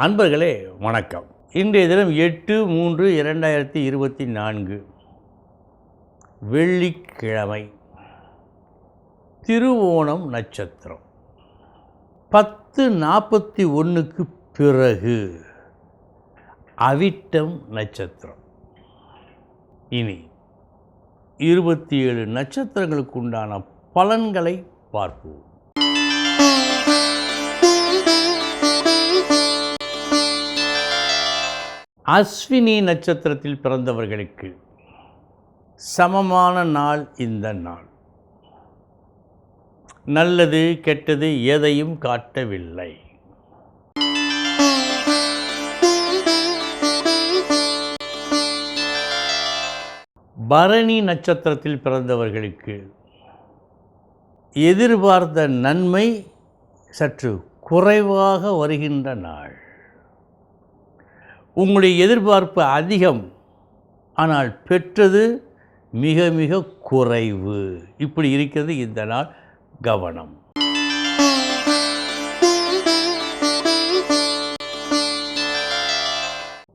அன்பர்களே வணக்கம். இன்றைய தினம் எட்டு மூன்று இரண்டாயிரத்தி இருபத்தி நான்கு வெள்ளிக்கிழமை திருவோணம் நட்சத்திரம். பத்து நாற்பத்தி ஒன்றுக்கு பிறகு அவிட்டம் நட்சத்திரம். இனி இருபத்தி ஏழு நட்சத்திரங்களுக்கு உண்டான பலன்களை பார்ப்போம். அஸ்வினி நட்சத்திரத்தில் பிறந்தவர்களுக்கு சமமான நாள் இந்த நாள். நல்லது கெட்டது எதையும் காட்டவில்லை. பரணி நட்சத்திரத்தில் பிறந்தவர்களுக்கு எதிர்பார்த்த நன்மை சற்று குறைவாக வருகின்ற நாள். உங்களுடைய எதிர்பார்ப்பு அதிகம் ஆனால் பெற்றது மிக மிக குறைவு. இப்படி இருக்கிறது இந்த நாள் கவனம்.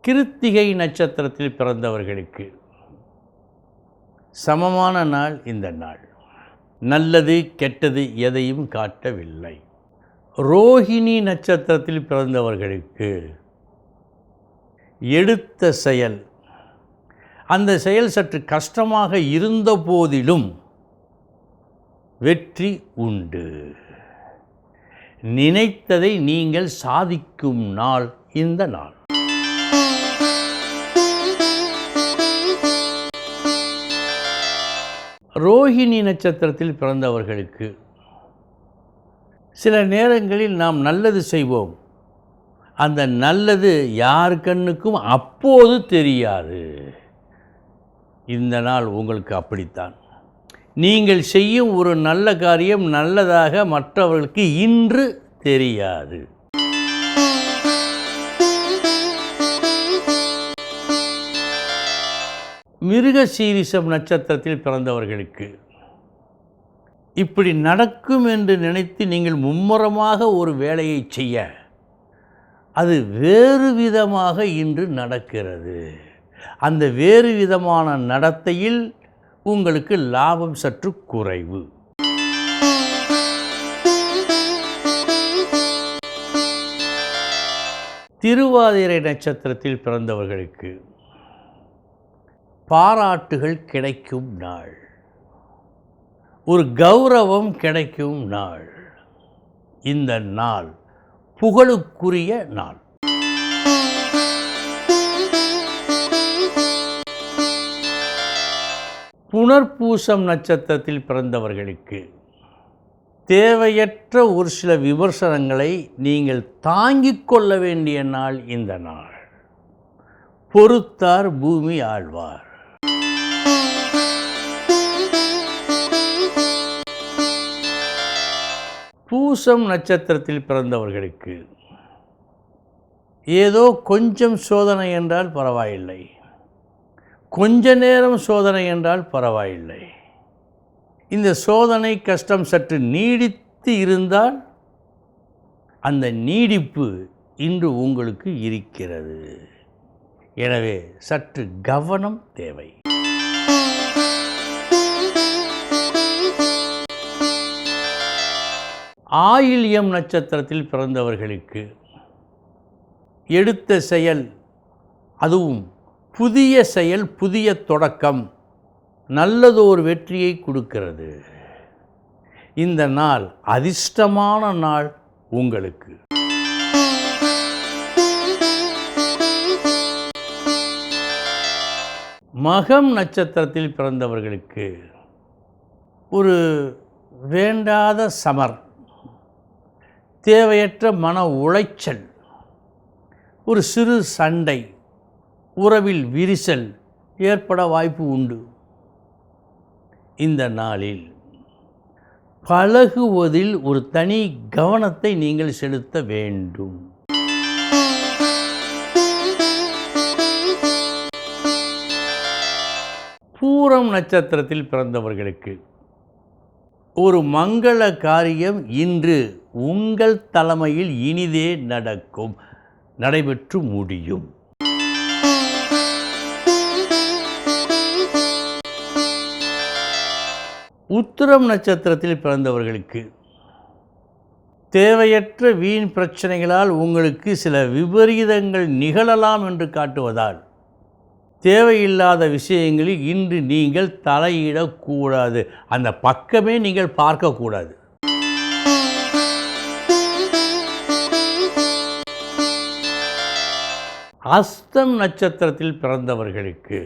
கிருத்திகை நட்சத்திரத்தில் பிறந்தவர்களுக்கு சமமான நாள் இந்த நாள். நல்லது கெட்டது எதையும் காட்டவில்லை. ரோஹிணி நட்சத்திரத்தில் பிறந்தவர்களுக்கு எடுத்த செயல். அந்த செயல் சற்று கஷ்டமாக இருந்த போதிலும் வெற்றி உண்டு. நினைத்ததை நீங்கள் சாதிக்கும் நாள் இந்த நாள். ரோஹிணி நட்சத்திரத்தில் பிறந்தவர்களுக்கு சில நேரங்களில் நாம் நல்லது செய்வோம். அந்த நல்லது யார் கண்ணுக்கும் அப்போது தெரியாது. இந்த நாள் உங்களுக்கு அப்படித்தான். நீங்கள் செய்யும் ஒரு நல்ல காரியம் நல்லதாக மற்றவர்களுக்கு இன்று தெரியாது. மிருக சீரிசம் நட்சத்திரத்தில் பிறந்தவர்களுக்கு இப்படி நடக்கும் என்று நினைத்து நீங்கள் மும்முரமாக ஒரு வேலையை செய்ய அது வேறு விதமாக இன்று நடக்கிறது. அந்த வேறு விதமான நடத்தையில் உங்களுக்கு லாபம் சற்று குறைவு. திருவாதிரை நட்சத்திரத்தில் பிறந்தவர்களுக்கு பாராட்டுகள் கிடைக்கும் நாள். ஒரு கௌரவம் கிடைக்கும் நாள். இந்த நாள் புகழுக்குரிய நாள். புனர்பூசம் நட்சத்திரத்தில் பிறந்தவர்களுக்கு தேவையற்ற ஒரு சில விமர்சனங்களை நீங்கள் தாங்கிக் கொள்ள வேண்டிய நாள் இந்த நாள். பொறுத்தார் பூமி ஆழ்வார். பூசம் நட்சத்திரத்தில் பிறந்தவர்களுக்கு ஏதோ கொஞ்சம் சோதனை என்றால் பரவாயில்லை. கொஞ்ச நேரம் சோதனை என்றால் பரவாயில்லை. இந்த சோதனை கஷ்டம் சற்று நீடித்து இருந்தால் அந்த நீடிப்பு இன்று உங்களுக்கு இருக்கிறது. எனவே சற்று கவனம் தேவை. ஆயில்யம் நட்சத்திரத்தில் பிறந்தவர்களுக்கு எடுத்த செயல் அதுவும் புதிய செயல் புதிய தொடக்கம். நல்லதோர் வெற்றியை கொடுக்கிறது. இந்த நாள் அதிர்ஷ்டமான நாள் உங்களுக்கு. மகம் நட்சத்திரத்தில் பிறந்தவர்களுக்கு ஒரு வேண்டாத சமர் தேவையற்ற மன உளைச்சல் ஒரு சிறு சண்டை உறவில் விரிசல் ஏற்பட வாய்ப்பு உண்டு. இந்த நாளில் பழகுவதில் ஒரு தனி கவனத்தை நீங்கள் செலுத்த வேண்டும். பூரம் நட்சத்திரத்தில் பிறந்தவர்களுக்கு ஒரு மங்கள காரியம் இன்று உங்கள் தலைமையில் இனிதே நடக்கும் நடைபெற்று முடியும். உத்திரம் நட்சத்திரத்தில் பிறந்தவர்களுக்கு தேவையற்ற வீண் பிரச்சனைகளால் உங்களுக்கு சில விபரீதங்கள் நிகழலாம் என்று காட்டுவதால் தேவையில்லாத விஷயங்களில் இன்று நீங்கள் தலையிடக்கூடாது. அந்த பக்கமே நீங்கள் பார்க்கக்கூடாது. அஸ்தம் நட்சத்திரத்தில் பிறந்தவர்களுக்கு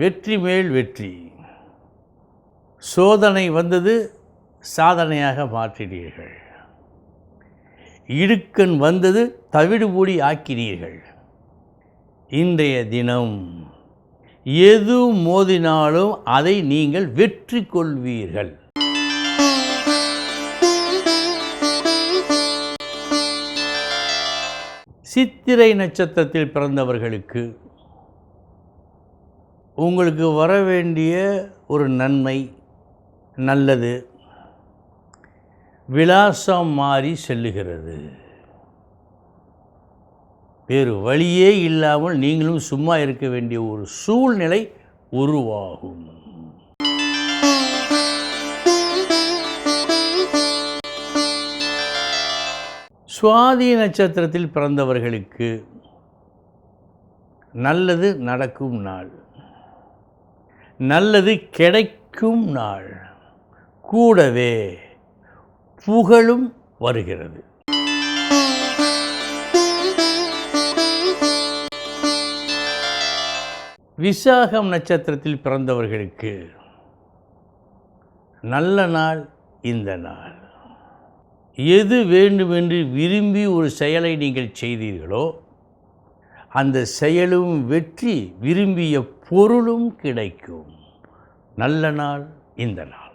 வெற்றி மேல் வெற்றி. சோதனை வந்தது சாதனையாக மாற்றினீர்கள். இடுக்கண் வந்தது தவிடுபொடி ஆக்கினீர்கள். இன்றைய தினம் எது மோதினாலும் அதை நீங்கள் வெற்றி கொள்வீர்கள். சித்திரை நட்சத்திரத்தில் பிறந்தவர்களுக்கு உங்களுக்கு வர வேண்டிய ஒரு நன்மை நல்லது. விலாசம் மாறி செல்லுகிறது. வேறு வழியே இல்லாமல் நீங்களும் சும்மா இருக்க வேண்டிய ஒரு சூழ்நிலை உருவாகும். சுவாதி நட்சத்திரத்தில் பிறந்தவர்களுக்கு நல்லது நடக்கும் நாள். நல்லது கிடைக்கும் நாள். கூடவே புகழும் வருகிறது. விசாகம் நட்சத்திரத்தில் பிறந்தவர்களுக்கு நல்ல நாள் இந்த நாள். எது வேண்டுமென்று விரும்பி ஒரு செயலை நீங்கள் செய்தீர்களோ அந்த செயலும் வெற்றி விரும்பிய பொருளும் கிடைக்கும். நல்ல நாள் இந்த நாள்.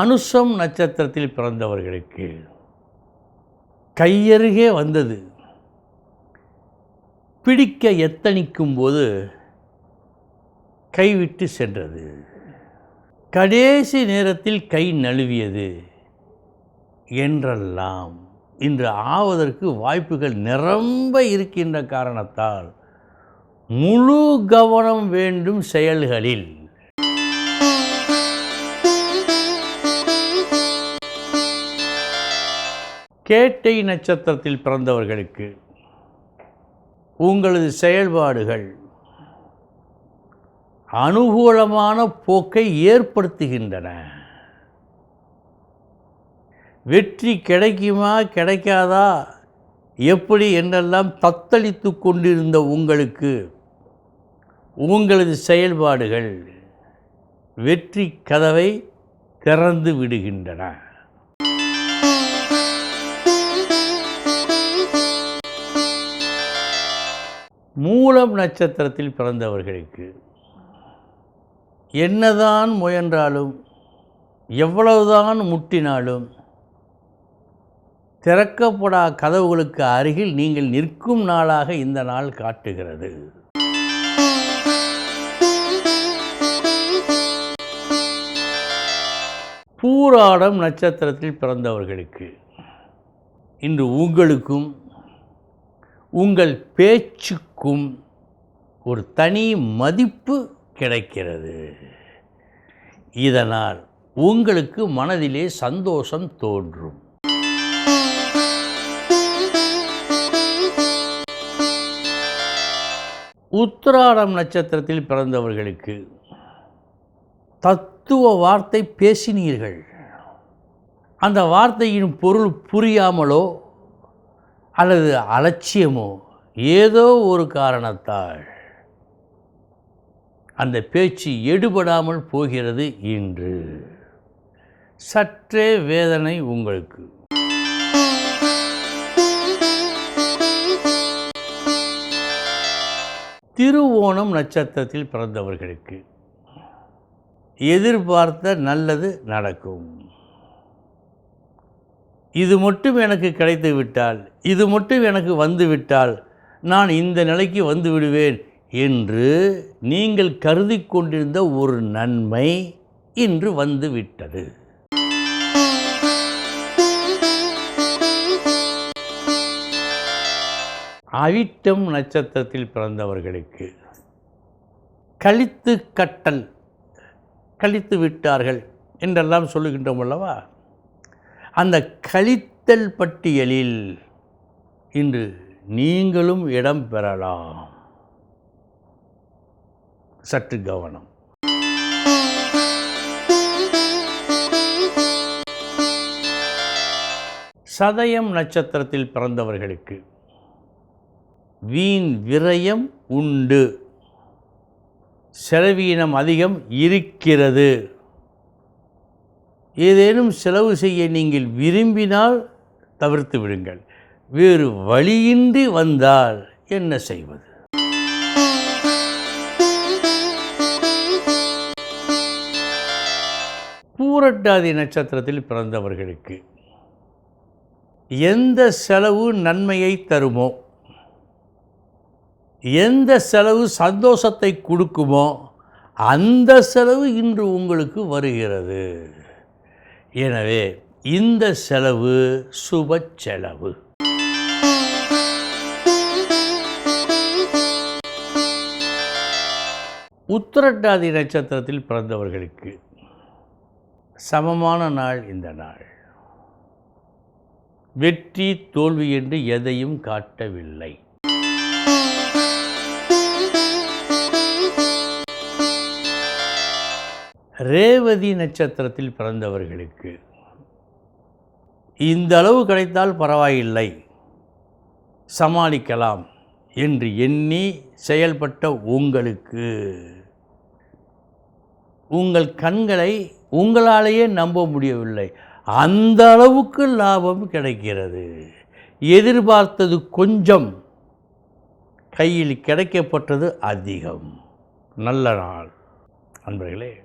அனுசம் நட்சத்திரத்தில் பிறந்தவர்களுக்கு கையருகே வந்தது. பிடிக்க எத்தனிக்கும் போது கைவிட்டு சென்றது. கடைசி நேரத்தில் கை நழுவியது. என்றெல்லாம் இன்று ஆவதற்கு வாய்ப்புகள் நிரம்ப இருக்கின்ற காரணத்தால் முழு கவனம் வேண்டும் செயல்களில். கேட்டை நட்சத்திரத்தில் பிறந்தவர்களுக்கு உங்களது செயல்பாடுகள் அனுகூலமான போக்கை ஏற்படுத்துகின்றன. வெற்றி கிடைக்குமா கிடைக்காதா எப்படி என்றெல்லாம் தத்தளித்து கொண்டிருந்த உங்களுக்கு உங்களது செயல்பாடுகள் வெற்றி கதவை திறந்து விடுகின்றன. மூலம் நட்சத்திரத்தில் பிறந்தவர்களுக்கு என்னதான் முயன்றாலும் எவ்வளவுதான் முட்டினாலும் திறக்கப்படா கதவுகளுக்கு அருகில் நீங்கள் நிற்கும் நாளாக இந்த நாள் காட்டுகிறது. பூராடம் நட்சத்திரத்தில் பிறந்தவர்களுக்கு. இன்று உங்களுக்கும் உங்கள் பேச்சுக்கும் ஒரு தனி மதிப்பு கிடைக்கிறது. இதனால் உங்களுக்கு மனதிலே சந்தோஷம் தோன்றும். உத்திராடம் நட்சத்திரத்தில் பிறந்தவர்களுக்கு தத்துவ வார்த்தை பேசினீர்கள். அந்த வார்த்தையின் பொருள் புரியாமலோ அல்லது அலட்சியமோ ஏதோ ஒரு காரணத்தால் அந்த பேச்சு எடுபடாமல் போகிறது இன்று. சற்றே வேதனை உங்களுக்கு. திருவோணம் நட்சத்திரத்தில் பிறந்தவர்களுக்கு எதிர்பார்த்த நல்லது நடக்கும். இது மட்டும் எனக்கு கிடைத்து விட்டால் இது மட்டும் எனக்கு வந்துவிட்டால் நான் இந்த நிலைக்கு வந்து விடுவேன் என்று நீங்கள் கருதி கொண்டிருந்த ஒரு நன்மை இன்று வந்து விட்டது. அவிட்டம் நட்சத்திரத்தில் பிறந்தவர்களுக்கு கழித்து கட்டல் கழித்து விட்டார்கள் என்றெல்லாம் சொல்லுகின்றோம் அல்லவா? அந்த கழித்தல் பட்டியலில் இன்று நீங்களும் இடம் பெறலாம். சற்று கவனம். சதயம் நட்சத்திரத்தில் பிறந்தவர்களுக்கு வீண் விரயம் உண்டு. செலவீனம் அதிகம் இருக்கிறது. ஏதேனும் செலவு செய்ய நீங்கள் விரும்பினால் தவிர்த்து விடுங்கள். வேறு வழியின்றி வந்தால் என்ன செய்வது? பூரட்டாதி நட்சத்திரத்தில் பிறந்தவர்களுக்கு எந்த செலவு நன்மையை தருமோ எந்த செலவு சந்தோஷத்தை கொடுக்குமோ அந்த செலவு இன்று உங்களுக்கு வருகிறது. எனவே இந்த செலவு சுப செலவு. உத்திரட்டாதி நட்சத்திரத்தில் பிறந்தவர்களுக்கு சமமான நாள் இந்த நாள். வெற்றி தோல்வி என்று எதையும் காட்டவில்லை. ரேவதி நட்சத்திரத்தில் பிறந்தவர்களுக்கு இந்த அளவு கிடைத்தால் பரவாயில்லை. சமாளிக்கலாம் என்று எண்ணி செயல்பட்ட உங்களுக்கு. உங்கள் கண்களை உங்களாலேயே நம்ப முடியவில்லை. அந்த அளவுக்கு லாபம் கிடைக்கிறது. எதிர்பார்த்தது கொஞ்சம். கையில் கிடைக்கப்பட்டது அதிகம். நல்ல நாள். அன்பர்களே.